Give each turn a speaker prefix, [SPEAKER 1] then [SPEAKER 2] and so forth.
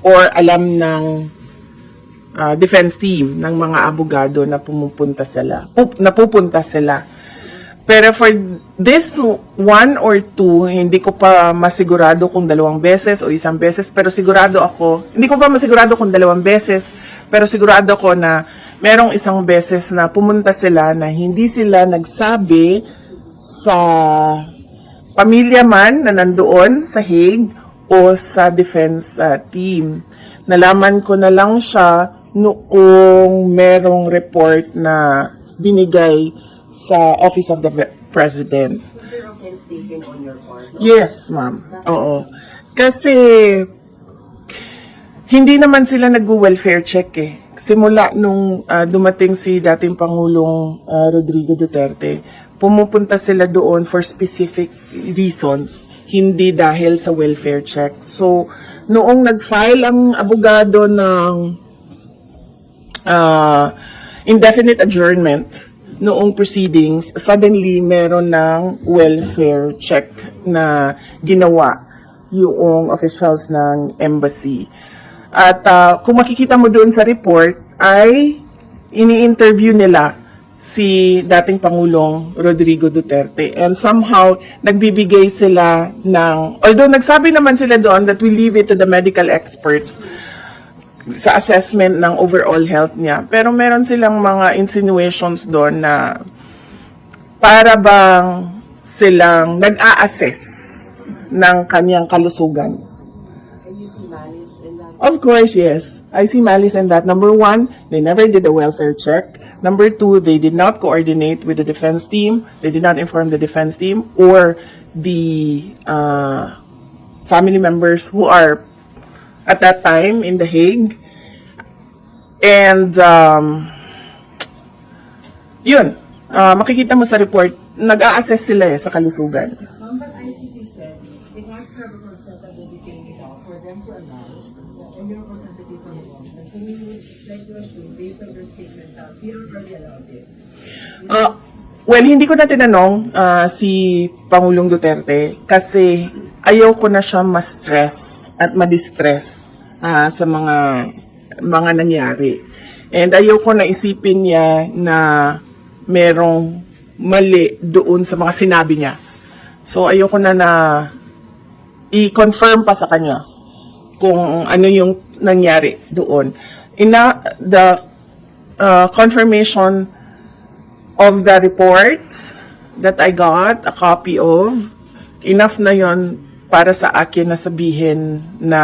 [SPEAKER 1] or alam ng ah, defense team ng mga abogado na pumupunta sila, pup, napupunta sila. Pero for this one or two, hindi ko pa masigurado kung dalawang beses o isang beses, pero sigurado ako, hindi ko pa masigurado kung dalawang beses, pero sigurado ako na merong isang beses na pumunta sila na hindi sila nagsabi sa pamilya man na nandoon sa Hague o sa defense uh, team. Nalaman ko na lang siya noong merong report na binigay sa Office of the Pre- President.
[SPEAKER 2] Was there offense taken on your part?
[SPEAKER 1] Yes, ma'am. Oo. Kasi hindi naman sila nag-welfare check eh. Simula nung ah, dumating si dating Pangulong ah, Rodrigo Duterte, pumupunta sila doon for specific reasons, hindi dahil sa welfare check. So, noong nag-file ang abogado ng uh, indefinite adjournment noong proceedings, suddenly meron ng welfare check na ginawa yung officials ng embassy. At uh, kung makikita mo doon sa report, ay ini-interview nila si dating Pangulong Rodrigo Duterte. And somehow, nagbibigay sila ng, although nagsabi naman sila doon that we leave it to the medical experts, sa assessment ng overall health niya. Pero meron silang mga insinuations doon na para bang silang nag-a-assess ng kanyang kalusugan. Of course, yes. I see malice in that. Number one, they never did a welfare check. Number two, they did not coordinate with the defense team. They did not inform the defense team or the uh, family members who are at that time in The Hague. And, um, yun, uh, makikita mo sa report, nag-a-assess sila eh sa kalusugan.
[SPEAKER 3] And your representative the government. So we would like to assume, based on your statement, that Peter already allowed it.
[SPEAKER 1] Uh, well, hindi ko na tinanong ah, si Pangulong Duterte kasi ayaw ko na siya ma-stress at ma-distress ah, sa mga mga nangyari. And ayaw ko na isipin niya na merong mali doon sa mga sinabi niya. So ayaw ko na na i-confirm pa sa kanya kung ano yung nangyari doon. Ina the uh, confirmation of the reports that I got a copy of, enough na yon para sa akin na sabihin na